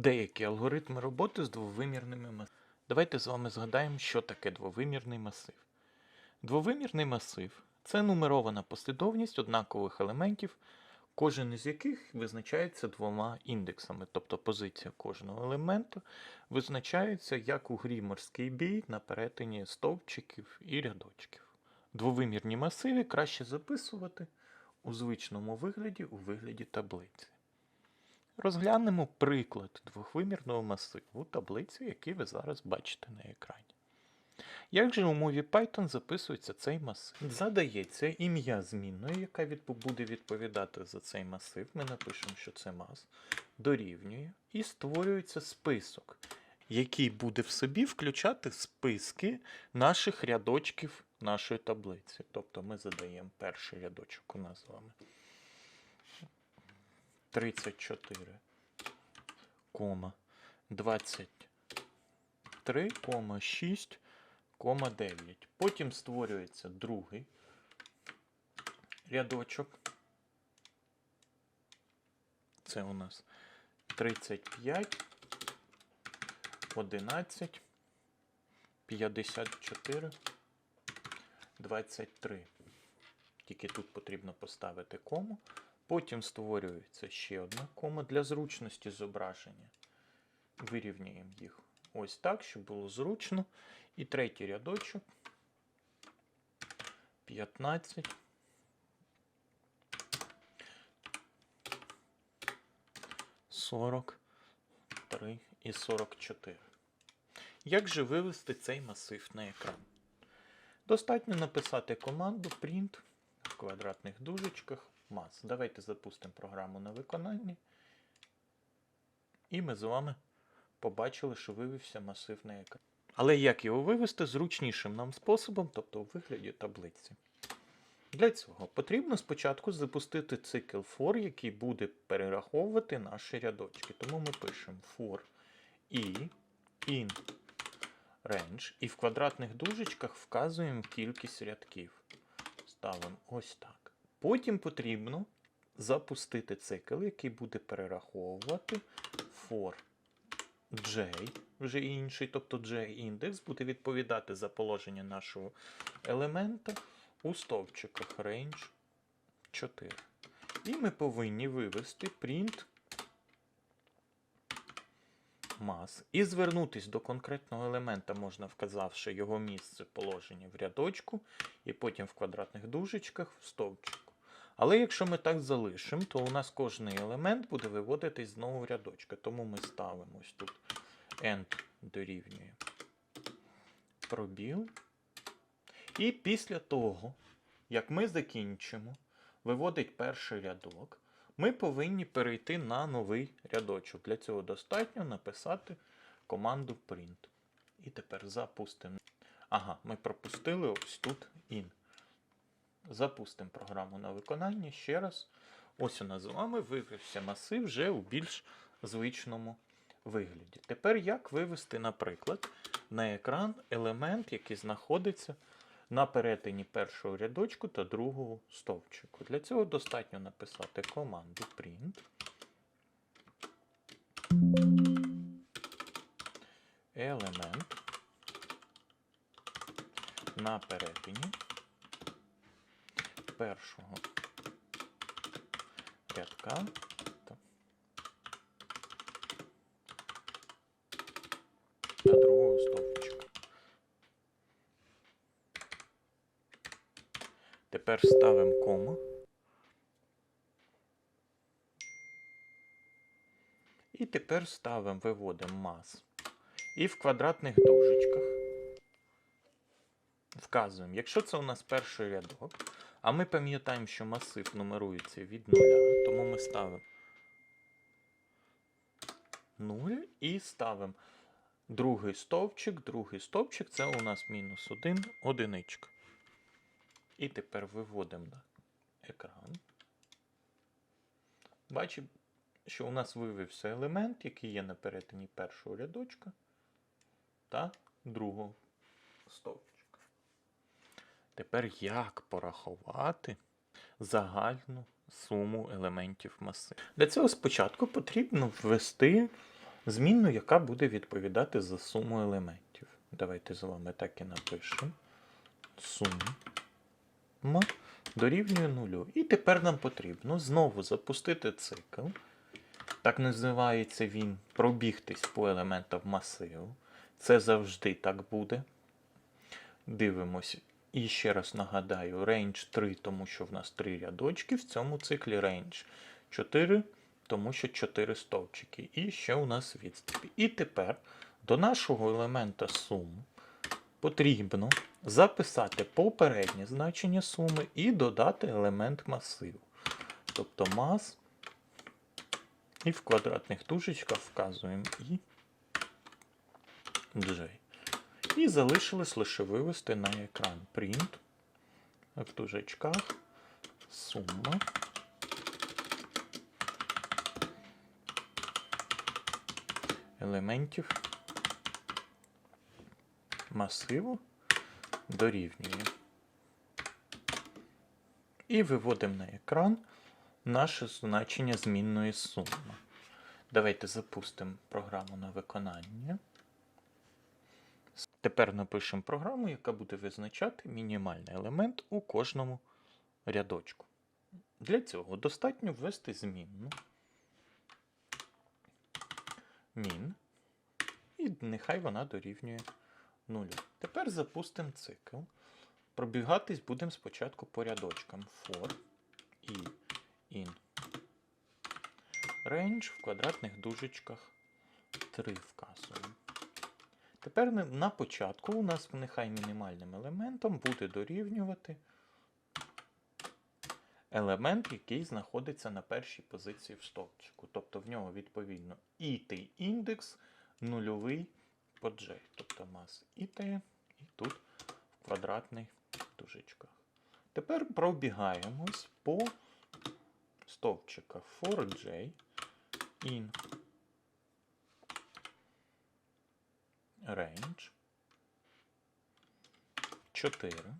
деякі алгоритми роботи з двовимірними масивами. Давайте з вами згадаємо, що таке двовимірний масив. Двовимірний масив це нумерована послідовність однакових елементів, кожен із яких визначається двома індексами, тобто позиція кожного елементу визначається як у грі морський бій на перетині стовпчиків і рядочків. Двовимірні масиви краще записувати у звичному вигляді у вигляді таблиці. Розглянемо приклад двохвимірного масиву таблиці, який ви зараз бачите на екрані. Як же у мові Python записується цей масив? Задається ім'я змінної, яка буде відповідати за цей масив. Ми напишемо, що це мас, дорівнює, і створюється список, який буде в собі включати списки наших рядочків нашої таблиці. Тобто ми задаємо перший рядочок у нас з вами. 34, кома 23, кома 6, кома 9. Потім створюється другий рядочок. Це у нас 35, 11, 54, 23. Тільки тут потрібно поставити кому. Потім створюється ще одна кома для зручності зображення. Вирівнюємо їх ось так, щоб було зручно. І третій рядочок. 15. Сорок три і 44. Як же вивести цей масив на екран? Достатньо написати команду print в квадратних дужечках mass. Давайте запустимо програму на виконанні. І ми з вами побачили, що вивівся масив на екран. Але як його вивести зручнішим нам способом, тобто у вигляді таблиці. Для цього потрібно спочатку запустити цикл for, який буде перераховувати наші рядочки. Тому ми пишемо for i in range і в квадратних дужечках вказуємо кількість рядків. Ставимо ось так. Потім потрібно запустити цикл, який буде перераховувати for j, вже інший, тобто j-індекс буде відповідати за положення нашого елемента у стовпчиках range 4. І ми повинні вивести print mass і звернутися до конкретного елемента, можна вказавши його місце положення в рядочку, і потім в квадратних дужечках в стовпчику. Але якщо ми так залишимо, то у нас кожний елемент буде виводитись знову в рядочка. Тому ми ставимо ось тут end дорівнює пробіл. І після того, як ми закінчимо виводить перший рядок, ми повинні перейти на новий рядочок. Для цього достатньо написати команду print. І тепер запустимо. Ага, ми пропустили ось тут in. Запустимо програму на виконання ще раз. Ось у нас з вами вивівся масив вже у більш звичному вигляді. Тепер як вивести, наприклад, на екран елемент, який знаходиться на перетині першого рядочку та другого стовпчику. Для цього достатньо написати команду print. Елемент на перетині першого рядка та другого стовпчика. Тепер ставимо кому. І тепер ставимо, виводимо мас. І в квадратних дужечках вказуємо, якщо це у нас перший рядок, а ми пам'ятаємо, що масив нумерується від нуля, тому ми ставимо 0 і ставимо другий стовпчик, другий стовпчик це у нас мінус 1, одиничка. І тепер виводимо на екран. Бачимо, що у нас вивівся елемент, який є на перетині першого рядочка та другого стовпчика. Тепер як порахувати загальну суму елементів масиву? Для цього спочатку потрібно ввести змінну, яка буде відповідати за суму елементів. Давайте з вами так і напишемо. Сума дорівнює нулю. І тепер нам потрібно знову запустити цикл. Так називається він пробігтись по елементам масиву. Це завжди так буде. Дивимось. І ще раз нагадаю, range 3, тому що в нас 3 рядочки. В цьому циклі range 4, тому що 4 стовпчики. І ще у нас відступи. І тепер до нашого елемента сум потрібно записати попереднє значення суми і додати елемент масиву. Тобто мас. І в квадратних тужечках вказуємо і J. І залишилось лише вивести на екран print в тужечках сума. Елементів масиву дорівнює. І виводимо на екран наше значення змінної суми. Давайте запустимо програму на виконання. Тепер напишемо програму, яка буде визначати мінімальний елемент у кожному рядочку. Для цього достатньо ввести змінну min, і нехай вона дорівнює нулю. Тепер запустимо цикл. Пробігатись будемо спочатку по рядочкам. For і in range в квадратних дужечках 3 вказуємо. Тепер на- початку у нас нехай мінімальним елементом буде дорівнювати елемент, який знаходиться на першій позиції в стовпчику. Тобто в нього відповідно it індекс нульовий по J. Тобто мас IT і тут в квадратних дужечках. Тепер пробігаємось по стовпчиках for J in range 4.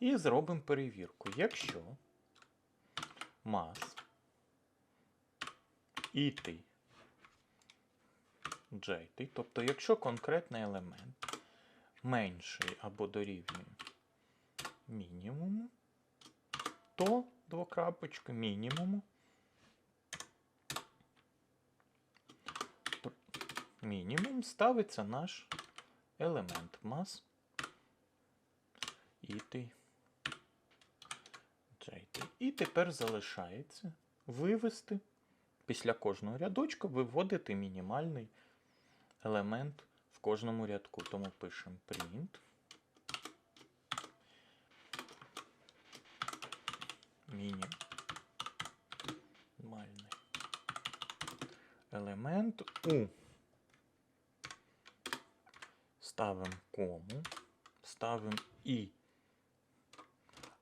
І зробимо перевірку. Якщо mass it j, тобто якщо конкретний елемент менший або дорівнює мінімуму, то двокрапочка мінімуму мінімум ставиться наш елемент mass it. І тепер залишається вивести після кожного рядочка виводити мінімальний елемент в кожному рядку. Тому пишемо print. Мінімальний елемент у. Ставимо кому, ставимо і.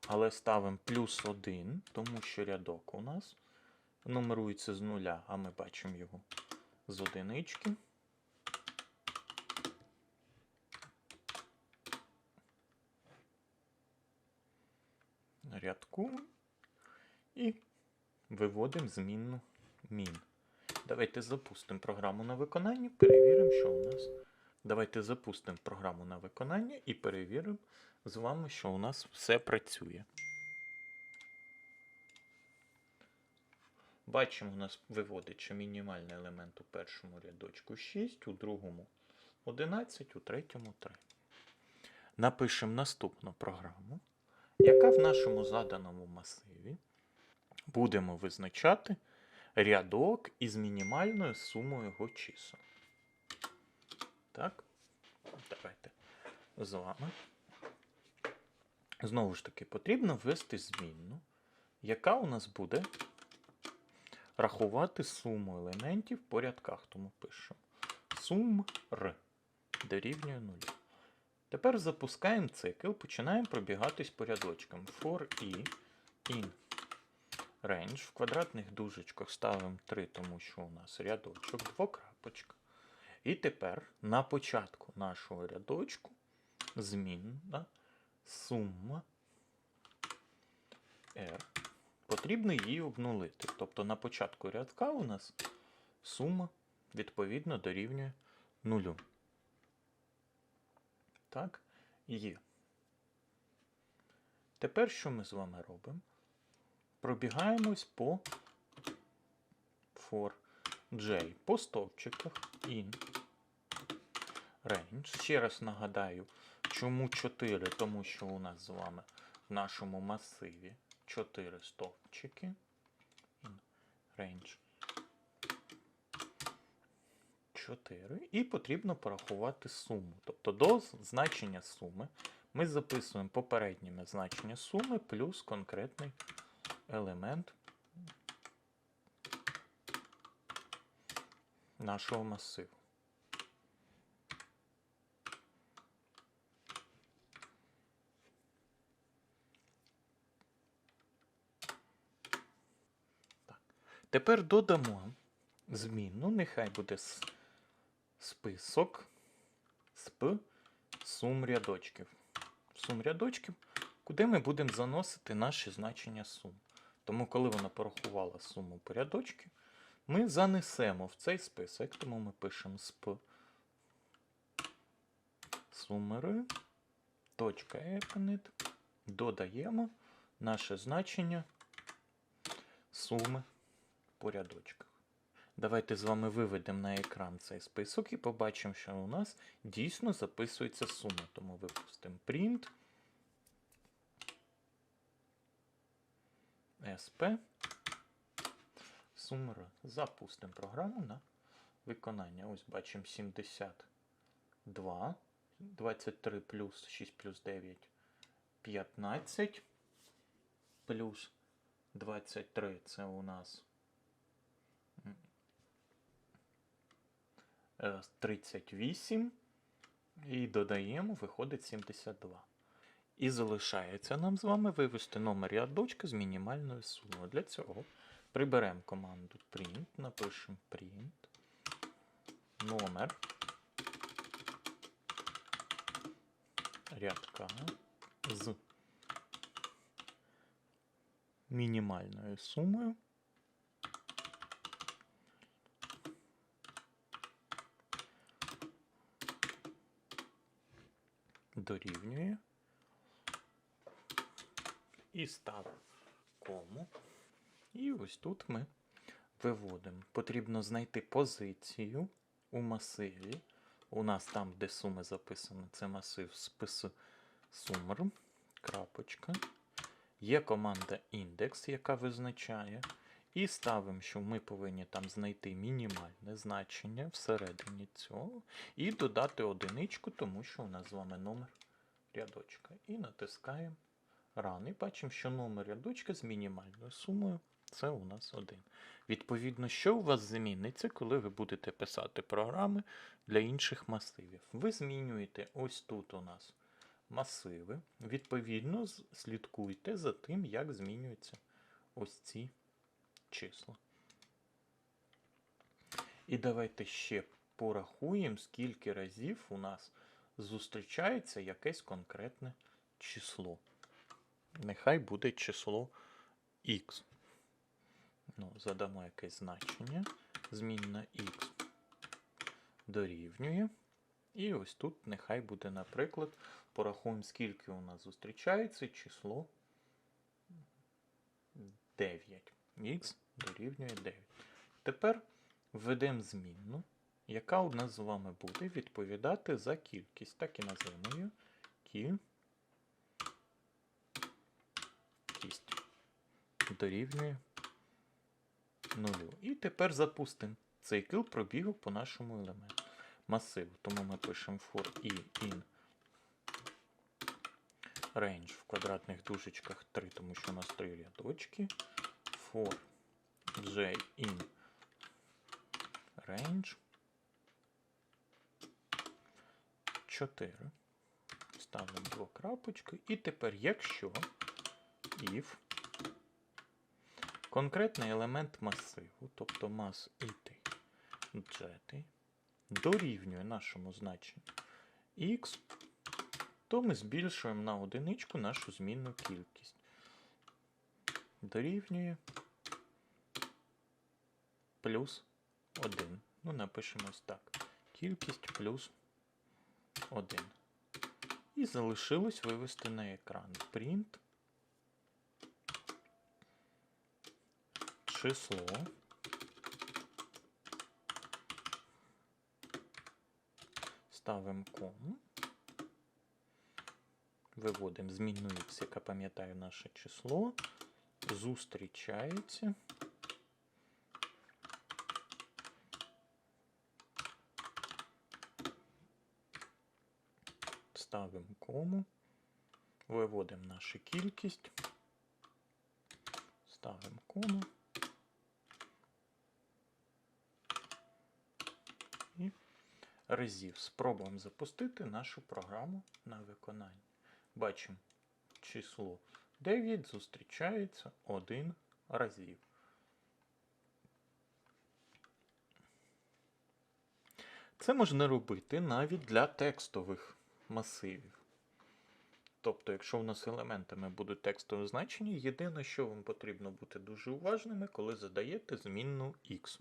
Але ставимо плюс 1, тому що рядок у нас нумерується з нуля, а ми бачимо його з одинички. Рядку і виводимо змінну min. Давайте запустимо програму на виконання, перевіримо, що у нас. Давайте запустимо програму на виконання і перевіримо з вами, що у нас все працює. Бачимо, у нас виводить, що мінімальний елемент у першому рядочку 6, у другому 11, у третьому 3. Напишемо наступну програму, яка в нашому заданому масиві будемо визначати рядок із мінімальною сумою його чисел. Так, давайте з вами. Знову ж таки, потрібно ввести змінну, яка у нас буде рахувати суму елементів по рядках. Тому пишемо сум r дорівнює 0. Тепер запускаємо цикл, починаємо пробігатись по рядочкам. For i in range в квадратних дужечках ставимо 3, тому що у нас рядочок, двокрапочка. І тепер на початку нашого рядочку змінна сума r. Потрібно її обнулити. Тобто на початку рядка у нас сума відповідно дорівнює нулю. Так, є. Тепер що ми з вами робимо? Пробігаємось по for j по стовпчиках in range. Ще раз нагадаю, чому 4, тому що у нас з вами в нашому масиві 4 стовпчики. Range 4. І потрібно порахувати суму. Тобто до значення суми ми записуємо попереднє значення суми плюс конкретний елемент нашого масиву. Тепер додамо змінну, нехай буде список сп сум рядочків. Сум рядочків, куди ми будемо заносити наші значення сум. Тому, коли вона порахувала суму по рядочки, ми занесемо в цей список, тому ми пишемо сп сумери, додаємо наше значення суми по рядочках. Давайте з вами виведемо на екран цей список і побачимо, що у нас дійсно записується сума. Тому випустимо print sp сумер. Запустимо програму на виконання. Ось бачимо 72, 23 плюс 6 плюс 9, 15 плюс 23 це у нас 38. І додаємо, виходить 72. І залишається нам з вами вивести номер рядочка з мінімальною сумою. Для цього приберемо команду print, напишемо print номер рядка з мінімальною сумою. Дорівнює і ставимо кому. І ось тут ми виводимо. Потрібно знайти позицію у масиві. У нас там, де суми записано, це масив спис сумр. Крапочка. Є команда індекс, яка визначає. І ставимо, що ми повинні там знайти мінімальне значення всередині цього. І додати одиничку, тому що у нас з вами номер рядочка. І натискаємо Run. І бачимо, що номер рядочка з мінімальною сумою це у нас один. Відповідно, що у вас зміниться, коли ви будете писати програми для інших масивів? Ви змінюєте ось тут у нас масиви. Відповідно, слідкуйте за тим, як змінюються ось ці числа. І давайте ще порахуємо, скільки разів у нас зустрічається якесь конкретне число. Нехай буде число x. Ну, задамо якесь значення. Змінна x дорівнює. І ось тут нехай буде, наприклад, порахуємо, скільки у нас зустрічається число 9. Х дорівнює 9. Тепер введемо змінну, яка у нас з вами буде відповідати за кількість. Так і назвемо її кількість дорівнює нулю. І тепер запустимо цикл пробігу по нашому елементу масиву. Тому ми пишемо for i in range в квадратних дужечках 3, тому що у нас 3 рядочки. For j in range 4. Ставимо двокрапочку. І тепер, якщо if конкретний елемент масиву, тобто мас IT, jet, дорівнює нашому значенню x, то ми збільшуємо на одиничку нашу змінну кількість. Дорівнює плюс 1. Ну, напишемо ось так. Кількість плюс 1. І залишилось вивести на екран. Print. Число. Ставимо кому. Виводимо змінну x, яка пам'ятає наше число. Зустрічається. Ставимо кому. Виводимо нашу кількість. Ставимо кому. І разів спробуємо запустити нашу програму на виконання. Бачимо число 9 зустрічається один разів. Це можна робити навіть для текстових масивів. Тобто, якщо у нас елементами будуть текстові значення, єдине, що вам потрібно бути дуже уважними, коли задаєте змінну x.